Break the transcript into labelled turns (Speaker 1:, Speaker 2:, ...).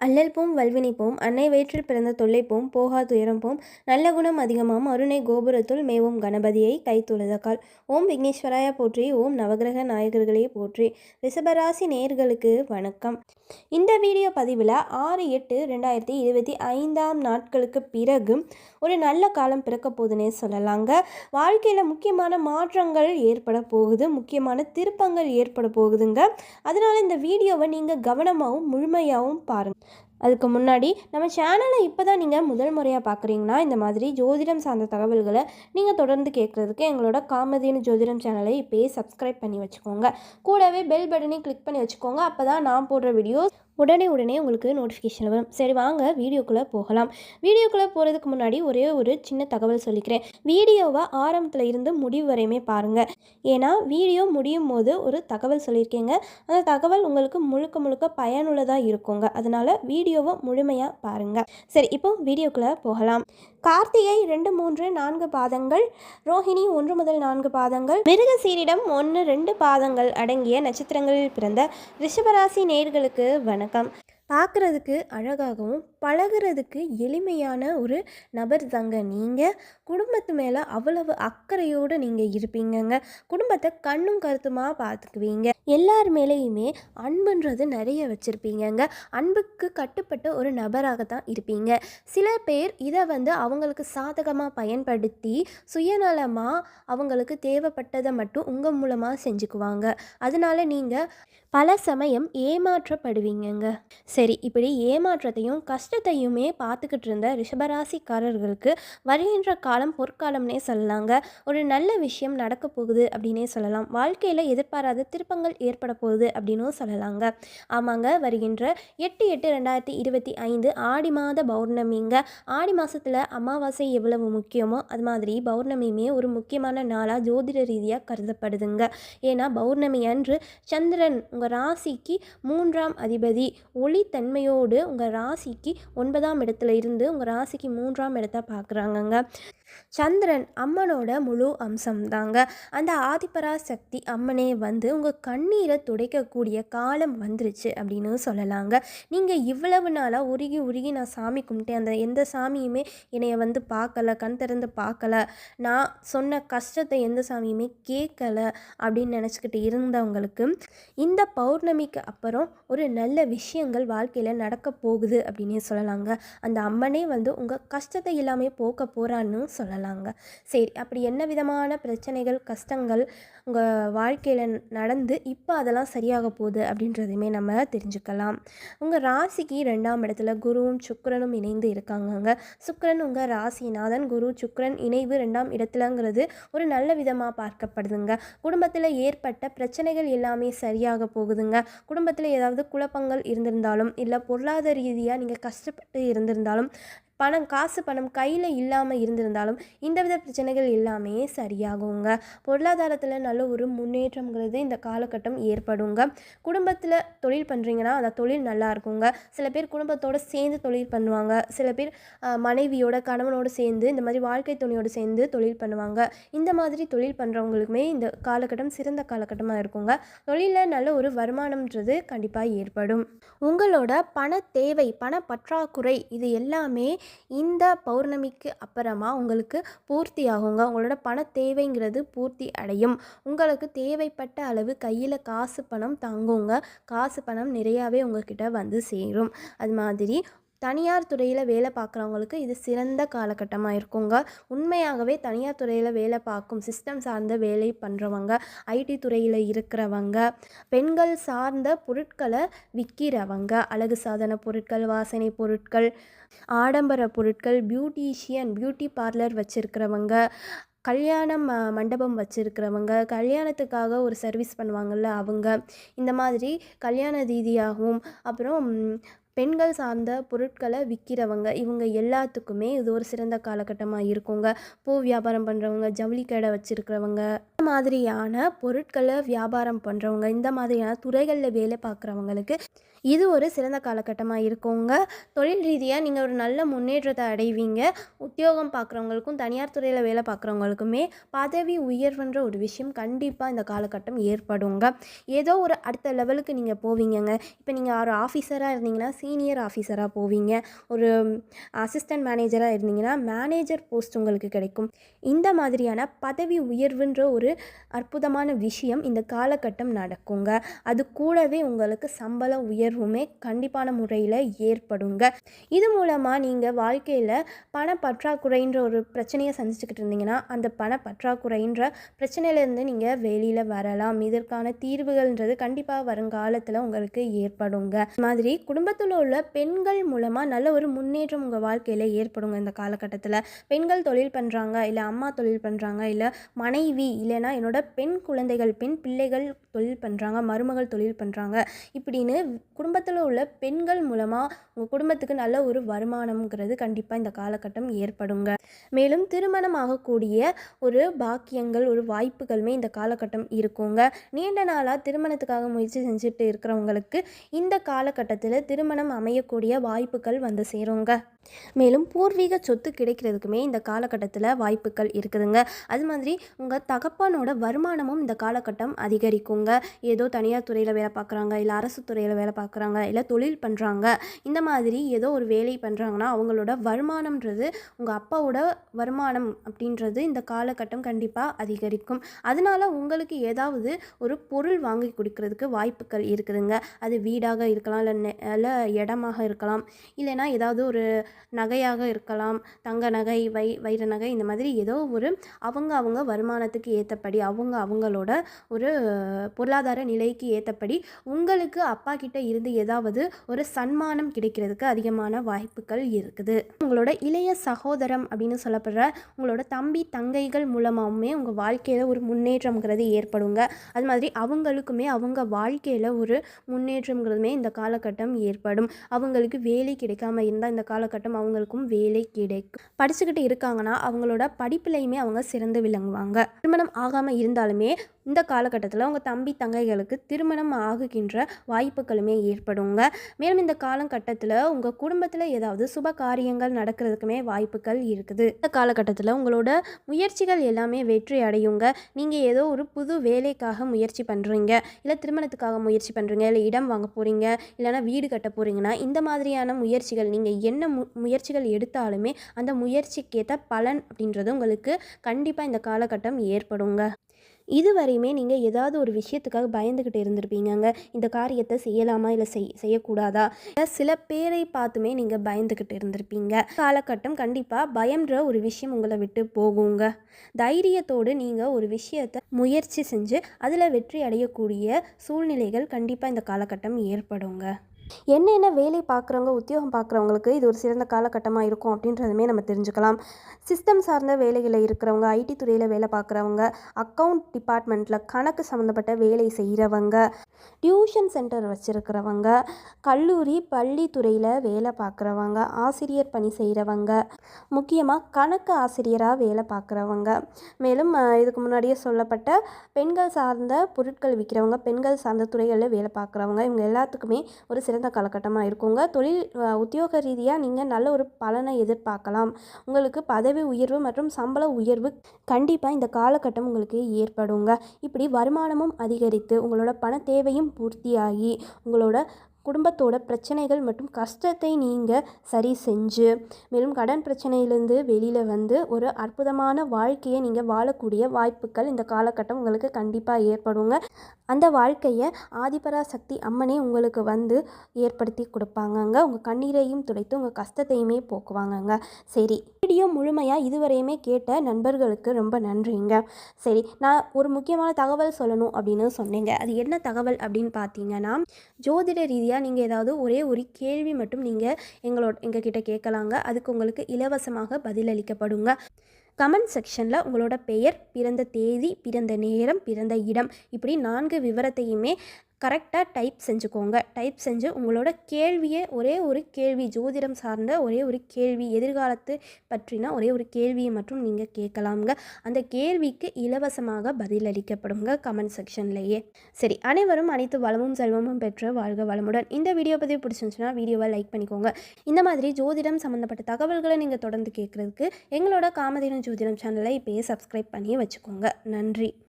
Speaker 1: அல்லல் போம் வல்வினை போம் அன்னை வயிற்றில் பிறந்த தொல்லை போம் போகா துயரம் போம் நல்ல குணம் அதிகமாம் அருணை கோபுரத்துள் மேவும் கணபதியை கைத்துளதக்கால் ஓம் விக்னேஸ்வராய போற்றி ஓம் நவகிரக நாயகர்களே போற்றி. ரிஷபராசி நேர்களுக்கு வணக்கம். இந்த வீடியோ பதிவில் ஆறு எட்டு ரெண்டாயிரத்தி இருபத்தி ஐந்தாம் நாட்களுக்கு பிறகு ஒரு நல்ல காலம் பிறக்க போதுன்னே சொல்லலாங்க. வாழ்க்கையில் முக்கியமான மாற்றங்கள் ஏற்பட போகுது முக்கியமான திருப்பங்கள் ஏற்பட போகுதுங்க. அதனால் இந்த வீடியோவை நீங்கள் கவனமாகவும் முழுமையாகவும் பாருங்கள் அதுக்கு முன்னாடி நம்ம சேனலை இப்போ தான் நீங்கள் முதல் முறையாக பார்க்குறீங்கன்னா இந்த மாதிரி ஜோதிடம் சார்ந்த தகவல்களை நீங்கள் தொடர்ந்து கேட்குறதுக்கு எங்களோட காமதேனு ஜோதிடம் சேனலை இப்போயே சப்ஸ்கிரைப் பண்ணி வச்சுக்கோங்க. கூடவே பெல் பட்டனையும் கிளிக் பண்ணி வச்சுக்கோங்க. அப்போ தான் நான் போடுற வீடியோஸ் உடனே உடனே உங்களுக்கு நோட்டிஃபிகேஷன் வரும். சரி வாங்க வீடியோக்குள்ளே போகலாம். வீடியோக்குள்ளே போகிறதுக்கு முன்னாடி ஒரே ஒரு சின்ன தகவல் சொல்லிக்கிறேன். வீடியோவை ஆரம்பத்தில் இருந்து முடிவு வரையுமே பாருங்கள் ஏன்னா வீடியோ முடியும் போது ஒரு தகவல் சொல்லியிருக்கேங்க. அந்த தகவல் உங்களுக்கு முழுக்க முழுக்க பயனுள்ளதாக இருக்குங்க. அதனால் வீடியோவை முழுமையாக பாருங்கள் சரி இப்போ வீடியோக்குள்ளே போகலாம். கார்த்திகை ரெண்டு மூன்று நான்கு பாதங்கள் ரோஹிணி ஒன்று முதல் நான்கு பாதங்கள் மிருகசீரிடம் ஒன்று ரெண்டு பாதங்கள் அடங்கிய நட்சத்திரங்களில் பிறந்த ரிஷபராசி நேர்களுக்கு வணக்கம். കണക്കം பார்க்குறதுக்கு அழகாகவும் பழகுறதுக்கு எளிமையான ஒரு நபர் தாங்க நீங்கள் குடும்பத்து மேலே அவ்வளவு அக்கறையோடு நீங்கள் இருப்பீங்கங்க. குடும்பத்தை கண்ணும் கருத்துமாக பார்த்துக்குவீங்க எல்லார் மேலேயுமே அன்புன்றது நிறைய வச்சுருப்பீங்கங்க. அன்புக்கு கட்டுப்பட்ட ஒரு நபராக தான் இருப்பீங்க. சில பேர் இதை வந்து அவங்களுக்கு சாதகமாக பயன்படுத்தி சுயநலமாக அவங்களுக்கு தேவைப்பட்டதை மட்டும் உங்கள் மூலமாக செஞ்சுக்குவாங்க. அதனால நீங்கள் பல சமயம் ஏமாற்றப்படுவீங்கங்க. சரி இப்படி ஏமாற்றத்தையும் கஷ்டத்தையுமே பார்த்துக்கிட்டு இருந்த ரிஷபராசிக்காரர்களுக்கு வருகின்ற காலம் பொற்காலம்னே சொல்லலாங்க. ஒரு நல்ல விஷயம் நடக்க போகுது அப்படின்னே சொல்லலாம். வாழ்க்கையில் எதிர்பாராத திருப்பங்கள் ஏற்பட போகுது அப்படின்னும் சொல்லலாங்க. ஆமாங்க வருகின்ற எட்டு எட்டு ரெண்டாயிரத்தி இருபத்தி ஐந்து ஆடி மாத பௌர்ணமிங்க. ஆடி மாதத்தில் அமாவாசை எவ்வளவு முக்கியமோ அது மாதிரி பௌர்ணமியுமே ஒரு முக்கியமான நாளாக ஜோதிட ரீதியாக கருதப்படுதுங்க. ஏன்னா பௌர்ணமி அன்று சந்திரன் உங்கள் ராசிக்கு மூன்றாம் அதிபதி ஒளி தன்மையோடு உங்கள் ராசிக்கு ஒன்பதாம் இடத்துல இருந்து உங்கள் ராசிக்கு மூன்றாம் இடத்த பார்க்குறாங்கங்க. சந்திரன் அம்மனோட முழு அம்சம்தாங்க. அந்த ஆதிபரா சக்தி அம்மனே வந்து உங்கள் கண்ணீரை துடைக்கக்கூடிய காலம் வந்துருச்சு அப்படின்னு சொல்லலாங்க. நீங்கள் இவ்வளவு நாளாக உருகி உருகி நான் சாமி கும்பிட்டேன். அந்த எந்த சாமியுமே என்னைய வந்து பார்க்கல கண் திறந்து பார்க்கல. நான் சொன்ன கஷ்டத்தை எந்த சாமியுமே கேட்கல அப்படின்னு நினச்சிக்கிட்டு இருந்தவங்களுக்கு இந்த பௌர்ணமிக்கு அப்புறம் ஒரு நல்ல விஷயங்கள் வாழ்க்கையில் நடக்க போகுது அப்படின்னே சொல்லலாங்க. அந்த அம்மனே வந்து உங்கள் கஷ்டத்தை எல்லாமே போக்க போகிறான்னு சொல்லலாங்க. சரி அப்படி என்ன விதமான பிரச்சனைகள் கஷ்டங்கள் உங்கள் வாழ்க்கையில் நடந்து இப்போ அதெல்லாம் சரியாக போகுது அப்படின்றதையுமே நம்ம தெரிஞ்சுக்கலாம். உங்கள் ராசிக்கு ரெண்டாம் இடத்துல குருவும் சுக்கரனும் இணைந்து இருக்காங்கங்க. சுக்கரன் உங்கள் ராசிநாதன் குரு சுக்கரன் இணைவு ரெண்டாம் இடத்துலங்கிறது ஒரு நல்ல விதமாக பார்க்கப்படுதுங்க. குடும்பத்தில் ஏற்பட்ட பிரச்சனைகள் எல்லாமே சரியாக போகுதுங்க. குடும்பத்தில் ஏதாவது குழப்பங்கள் இருந்திருந்தாலும் இல்லை பொருளாதார ரீதியாக நீங்கள் கஷ்டப்பட்டு இருந்திருந்தாலும் பணம் காசு பணம் கையில் இல்லாமல் இருந்திருந்தாலும் இந்த வித பிரச்சனைகள் எல்லாமே சரியாகுங்க. பொருளாதாரத்தில் நல்ல ஒரு முன்னேற்றங்கிறது இந்த காலகட்டம் ஏற்படுங்க. குடும்பத்தில் தொழில் பண்ணுறீங்கன்னா அந்த தொழில் நல்லா இருக்குங்க. சில பேர் குடும்பத்தோடு சேர்ந்து தொழில் பண்ணுவாங்க. சில பேர் மனைவியோட கணவனோடு சேர்ந்து இந்த மாதிரி வாழ்க்கை துணையோடு சேர்ந்து தொழில் பண்ணுவாங்க. இந்த மாதிரி தொழில் பண்ணுறவங்களுக்குமே இந்த காலகட்டம் சிறந்த காலகட்டமாக இருக்குங்க. தொழிலில் நல்ல ஒரு வருமானம்ன்றது கண்டிப்பாக ஏற்படும். உங்களோட பண தேவை பண பற்றாக்குறை இது எல்லாமே இந்த பௌர்ணமிக்கு அப்புறமா உங்களுக்கு பூர்த்தி ஆகுங்க உங்களோட பண தேவைங்கிறது பூர்த்தி அடையும். உங்களுக்கு தேவைப்பட்ட அளவு கையில் காசு பணம் தங்குங்க. காசு பணம் நிறையாவே உங்ககிட்ட வந்து சேரும். அது மாதிரி தனியார் துறையில் வேலை பார்க்குறவங்களுக்கு இது சிறந்த காலகட்டமாக இருக்குங்க. உண்மையாகவே தனியார் துறையில் வேலை பார்க்கும் சிஸ்டம் சார்ந்த வேலை பண்ணுறவங்க ஐடி துறையில் இருக்கிறவங்க பெண்கள் சார்ந்த பொருட்களை விற்கிறவங்க அழகு சாதன பொருட்கள் வாசனை பொருட்கள் ஆடம்பர பொருட்கள் பியூட்டிஷியன் பியூட்டி பார்லர் வச்சுருக்கிறவங்க கல்யாணம் மண்டபம் வச்சுருக்கிறவங்க கல்யாணத்துக்காக ஒரு சர்வீஸ் பண்ணுவாங்கள்ல அவங்க. இந்த மாதிரி கல்யாண ரீதியாகவும் அப்புறம் பெண்கள் சார்ந்த பொருட்களை விற்கிறவங்க இவங்க எல்லாத்துக்குமே இது ஒரு சிறந்த காலகட்டமாக இருக்குங்க. பூ வியாபாரம் பண்ணுறவங்க ஜவுளி கடை வச்சுருக்கிறவங்க மாதிரியான பொருட்களை வியாபாரம் பண்ணுறவங்க இந்த மாதிரியான துறைகளில் வேலை பார்க்குறவங்களுக்கு இது ஒரு சிறந்த காலகட்டமாக இருக்குங்க. தொழில் ரீதியாக நீங்கள் ஒரு நல்ல முன்னேற்றத்தை அடைவீங்க. உத்தியோகம் பார்க்குறவங்களுக்கும் தனியார் துறையில் வேலை பார்க்குறவங்களுக்குமே பதவி உயர்வுன்ற ஒரு விஷயம் கண்டிப்பாக இந்த காலகட்டம் ஏற்படுங்க. ஏதோ ஒரு அடுத்த லெவலுக்கு நீங்கள் போவீங்கங்க. இப்போ நீங்கள் ஒரு ஆஃபீஸராக இருந்தீங்கன்னா சீனியர் ஆஃபீஸராக போவீங்க. ஒரு அசிஸ்டன்ட் மேனேஜராக இருந்தீங்கன்னா மேனேஜர் போஸ்ட் உங்களுக்கு கிடைக்கும். இந்த மாதிரியான பதவி உயர்வுன்ற ஒரு அற்புதமான விஷயம் இந்த காலகட்டம் நடக்குங்க. அது கூடவே உங்களுக்கு சம்பள உயர்வுமே கண்டிப்பான முறையில் ஏற்படுங்க. இது மூலமாக நீங்கள் வாழ்க்கையில் பண பற்றாக்குறைன்ற ஒரு பிரச்சனையை சந்திச்சுக்கிட்டு இருந்தீங்கன்னா அந்த பண பற்றாக்குறைன்ற பிரச்சனையிலேருந்து நீங்கள் வெளியில் வரலாம். இதற்கான தீர்வுகள்ன்றது கண்டிப்பாக வருங்காலத்தில் உங்களுக்கு ஏற்படுங்க. இது மாதிரி குடும்பத்தில் உள்ள பெண்கள் மூலமாக நல்ல ஒரு முன்னேற்றம் உங்கள் வாழ்க்கையில் ஏற்படுங்க இந்த காலகட்டத்தில். பெண்கள் தொழில் பண்ணுறாங்க இல்லை அம்மா தொழில் பண்ணுறாங்க இல்லை மனைவி இல்லைன்னா என்னோட பெண் குழந்தைகள் பெண் பிள்ளைகள் தொழில் பண்ணுறாங்க மருமகள் தொழில் பண்ணுறாங்க இப்படின்னு குடும்பத்தில் உள்ள பெண்கள் மூலமாக உங்கள் குடும்பத்துக்கு நல்ல ஒரு வருமானம்ங்கிறது கண்டிப்பாக இந்த காலகட்டம் ஏற்படுங்க. மேலும் திருமணம் ஆகக்கூடிய ஒரு பாக்கியங்கள் ஒரு வாய்ப்புகளுமே இந்த காலகட்டம் இருக்குங்க. நீண்ட நாளாக திருமணத்துக்காக முயற்சி செஞ்சுட்டு இருக்கிறவங்களுக்கு இந்த காலகட்டத்தில் திருமணம் அமையக்கூடிய வாய்ப்புகள் வந்து சேருங்க. மேலும் பூர்வீக சொத்து கிடைக்கிறதுக்குமே இந்த காலகட்டத்தில் வாய்ப்புகள் இருக்குதுங்க. அது மாதிரி உங்கள் தகப்பனோட வருமானமும் இந்த காலகட்டம் அதிகரிக்குங்க. ஏதோ தனியார் துறையில் வேலை பார்க்குறாங்க இல்லை அரசு துறையில் வேலை பார்க்குறாங்க இல்லை தொழில் பண்ணுறாங்க இந்த மாதிரி ஏதோ ஒரு வேலை பண்ணுறாங்கன்னா அவங்களோட வருமானம்ன்றது உங்கள் அப்பாவோட வருமானம் அப்படின்றது இந்த காலகட்டம் கண்டிப்பாக அதிகரிக்கும். அதனால உங்களுக்கு ஏதாவது ஒரு பொருள் வாங்கி கொடுக்கறதுக்கு வாய்ப்புகள் இருக்குதுங்க. அது வீடாக இருக்கலாம் இல்லை நெ- இல்லை இடமாக இருக்கலாம். இல்லைன்னா ஏதாவது ஒரு நகையாக இருக்கலாம் தங்க நகை வை வைர நகை இந்த மாதிரி ஏதோ ஒரு அவங்க அவங்க வருமானத்துக்கு ஏற்றபடி அவங்க அவங்களோட ஒரு பொருளாதார நிலைக்கு ஏற்றபடி உங்களுக்கு அப்பா கிட்ட இருந்து ஏதாவது ஒரு சன்மானம் கிடைக்கிறதுக்கு அதிகமான வாய்ப்புகள் இருக்குது. உங்களோட இளைய சகோதரம் அப்படின்னு சொல்லப்படுற உங்களோட தம்பி தங்கைகள் மூலமாகவுமே உங்கள் வாழ்க்கையில் ஒரு முன்னேற்றம்ங்கிறது ஏற்படுங்க. அது மாதிரி அவங்களுக்குமே அவங்க வாழ்க்கையில் ஒரு முன்னேற்றம்ங்கிறதுமே இந்த காலகட்டம் ஏற்படும். அவங்களுக்கு வேலை கிடைக்காம இருந்தால் இந்த காலகட்டம் அவங்களுக்கும் வேலை கிடைக்கும். படிச்சுக்கிட்டு இருக்காங்கன்னா அவங்களோட படிப்புலையுமே அவங்க சிறந்து விளங்குவாங்க. திருமணம் ஆகாமல் இருந்தாலுமே இந்த காலகட்டத்தில் உங்கள் தம்பி தங்கைகளுக்கு திருமணம் ஆகுகின்ற வாய்ப்புகளுமே ஏற்படுங்க. மேலும் இந்த காலகட்டத்தில் உங்கள் குடும்பத்தில் ஏதாவது சுப காரியங்கள் நடக்கிறதுக்குமே வாய்ப்புகள் இருக்குது. இந்த காலகட்டத்தில் உங்களோட முயற்சிகள் எல்லாமே வெற்றி அடையுங்க. நீங்கள் ஏதோ ஒரு புது வேலைக்காக முயற்சி பண்ணுறீங்க இல்லை திருமணத்துக்காக முயற்சி பண்ணுறீங்க இல்லை இடம் வாங்க போகிறீங்க இல்லைன்னா வீடு கட்ட போகிறீங்கன்னா இந்த மாதிரியான முயற்சிகள் நீங்கள் என்ன மு முயற்சிகள் எடுத்தாலுமே அந்த முயற்சிக்கேற்ற பலன் அப்படின்றது உங்களுக்கு கண்டிப்பாக இந்த காலகட்டம் ஏற்படுங்க. இதுவரையுமே நீங்கள் ஏதாவது ஒரு விஷயத்துக்காக பயந்துக்கிட்டு இருந்திருப்பீங்கங்க. இந்த காரியத்தை செய்யலாமா? இல்லை செய் செய்யக்கூடாதா? இல்ல சில பேரை பார்த்துமே நீங்கள் பயந்துக்கிட்டு இருந்திருப்பீங்க. காலகட்டம் கண்டிப்பாக பயம்ன்ற ஒரு விஷயம் உங்களை விட்டு போகுங்க. தைரியத்தோடு நீங்கள் ஒரு விஷயத்தை முயற்சி செஞ்சு அதில் வெற்றி அடையக்கூடிய சூழ்நிலைகள் கண்டிப்பாக இந்த காலகட்டம் ஏற்படுங்க. என்னென்ன வேலை பார்க்குறவங்க உத்தியோகம் பார்க்குறவங்களுக்கு இது ஒரு சிறந்த காலகட்டமாக இருக்கும் அப்படின்றதுமே நம்ம தெரிஞ்சுக்கலாம். சிஸ்டம் சார்ந்த வேலைகளில் இருக்கிறவங்க ஐடி துறையில் வேலை பார்க்குறவங்க அக்கௌண்ட் டிபார்ட்மெண்ட்டில் கணக்கு சம்மந்தப்பட்ட வேலை செய்கிறவங்க டியூஷன் சென்டர் வச்சுருக்கிறவங்க கல்லூரி பள்ளி துறையில் வேலை பார்க்குறவங்க ஆசிரியர் பணி செய்கிறவங்க முக்கியமாக கணக்கு ஆசிரியராக வேலை பார்க்குறவங்க. மேலும் இதுக்கு முன்னாடியே சொல்லப்பட்ட பெண்கள் சார்ந்த பொருட்கள் விற்கிறவங்க பெண்கள் சார்ந்த துறைகளில் வேலை பார்க்குறவங்க இவங்க எல்லாத்துக்குமே ஒரு சிறந்த காலகட்டமாக இருக்குங்க. தொழில் உத்தியோக ரீதியாக நீங்கள் நல்ல ஒரு பலனை எதிர்பார்க்கலாம். உங்களுக்கு பதவி உயர்வு மற்றும் சம்பள உயர்வு கண்டிப்பாக இந்த காலகட்டம் உங்களுக்கு ஏற்படுங்க. இப்படி வருமானமும் அதிகரித்து உங்களோட பண தேவையும் பூர்த்தியாகி உங்களோட குடும்பத்தோட பிரச்சனைகள் மற்றும் கஷ்டத்தை நீங்கள் சரி செஞ்சு மேலும் கடன் பிரச்சனையிலேருந்து வெளியில் வந்து ஒரு அற்புதமான வாழ்க்கையை நீங்கள் வாழக்கூடிய வாய்ப்புகள் இந்த காலகட்டம் உங்களுக்கு கண்டிப்பாக ஏற்படுங்க. அந்த வாழ்க்கையை ஆதிபராசக்தி அம்மனே உங்களுக்கு வந்து ஏற்படுத்தி கொடுப்பாங்கங்க. உங்கள் கண்ணீரையும் துடைத்து உங்கள் கஷ்டத்தையுமே போக்குவாங்கங்க. சரி வீடியோ முழுமையாக இதுவரையுமே கேட்ட நண்பர்களுக்கு ரொம்ப நன்றிங்க. சரி நான் ஒரு முக்கியமான தகவல் சொல்லணும் அப்படின்னு சொன்னீங்க. அது என்ன தகவல் அப்படின்னு பார்த்தீங்கன்னா ஜோதிட ரீதியாக நீங்கள் ஏதாவது ஒரே ஒரு கேள்வி மட்டும் நீங்கள் எங்களோட எங்ககிட்ட கேட்கலாங்க அதுக்கு உங்களுக்கு இலவசமாக பதிலளிக்கப்படுங்க கமெண்ட் செக்ஷனில் உங்களோட பெயர் பிறந்த தேதி பிறந்த நேரம் பிறந்த இடம் இப்படி நான்கு விவரத்தையுமே கரெக்டாக டைப் செஞ்சுக்கோங்க. டைப் செஞ்சு உங்களோட கேள்வியை ஒரே ஒரு கேள்வி ஜோதிடம் சார்ந்த ஒரே ஒரு கேள்வி எதிர்காலத்து பற்றின ஒரே ஒரு கேள்வியை மட்டும் நீங்கள் கேட்கலாமுங்க. அந்த கேள்விக்கு இலவசமாக பதிலளிக்கப்படுங்க கமெண்ட் செக்ஷன்லேயே சரி அனைவரும் அனைத்து வளமும் செல்வமும் பெற்று வாழ்க வளமுடன். இந்த வீடியோ பதிவு பிடிச்சிருந்துச்சுன்னா வீடியோவை லைக் பண்ணிக்கோங்க. இந்த மாதிரி ஜோதிடம் சம்மந்தப்பட்ட தகவல்களை நீங்கள் தொடர்ந்து கேட்குறதுக்கு எங்களோட காமதேனு ஜோதிடம் சேனலை இப்போயே சப்ஸ்கிரைப் பண்ணி வச்சுக்கோங்க. நன்றி.